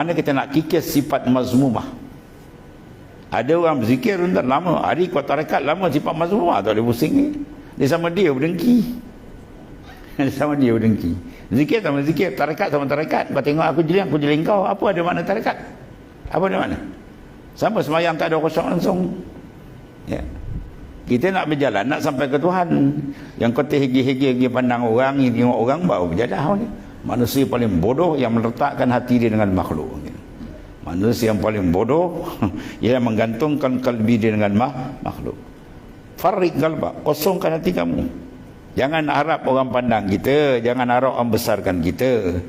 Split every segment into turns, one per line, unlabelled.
Mana kita nak kikis sifat mazmumah. Ada orang berzikir entah lama. Hari kau tarekat lama sifat mazmumah. Tak boleh pusing ni. Dia sama dia berdengki. Dia sama dia berdengki. Zikir sama zikir. Tarekat sama tarekat. Kau tengok aku jeling, aku jeling kau. Apa ada makna tarekat? Apa ada makna? Sama semayang tak ada kosong langsung. Ya. Kita nak berjalan, nak sampai ke Tuhan. Yang kau terhegi-hegi pandang orang, tengok orang, baru berjalan. Manusia paling bodoh yang meletakkan hati dia dengan makhluk. Manusia yang paling bodoh ialah menggantungkan kalbi dia dengan makhluk. Farik kalba, kosongkan hati kamu. Jangan harap orang pandang kita, jangan harap orang besarkan kita.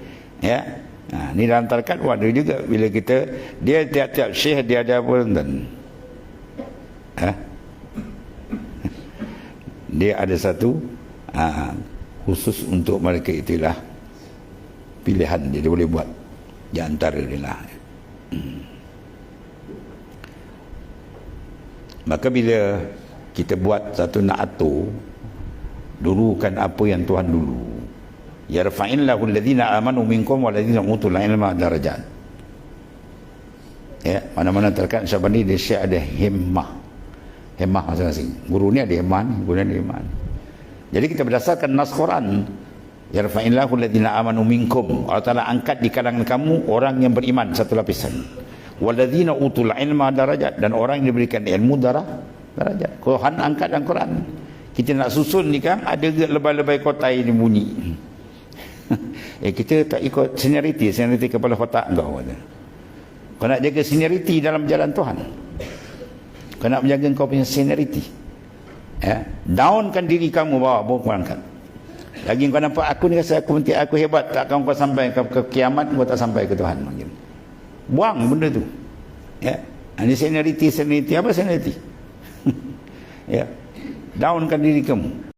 Ya. Nah, ni dalam tarikat ada juga bila kita dia tiap-tiap syekh dia ada apa dan ha? dia ada satu ha, khusus untuk mereka itulah pilihan dia, dia boleh buat di antara dia lah. Hmm. maka bila kita buat satu na'atu dulukan apa yang Tuhan dulu. Yarfa'illahu alladhina amanu minkum walladhina utul ilma darajat. Ya mana-mana terkait sahabat ni dia syek ada himmah himmah masing-masing. Guru ni ada himmah ni guru ni ada himmah jadi kita berdasarkan nas Quran yarfa'illahu alladhina amanu minkum. Allah Ta'ala angkat di kalangan kamu orang yang beriman satu lapisan. Walladhina utul ilma darajat dan orang yang diberikan ilmu darah darajat. Tuhan angkat dalam Quran. Kita nak susun ni kan ada lebay-lebay kotai ni bunyi eh kita tak ikut seniority seniority kepala kotak kau kata. Kau nak jaga seniority dalam jalan Tuhan? Kau nak menjaga kau punya seniority ya downkan diri kamu bawa bawa kau angkat lagi kau nampak aku ni rasa aku penting aku hebat. Tak kau kau sampai ke, ke kiamat kau tak sampai ke Tuhan. Mungkin buang benda tu. Ya. Ini seniority seniority apa seniority ya. Downkan diri kamu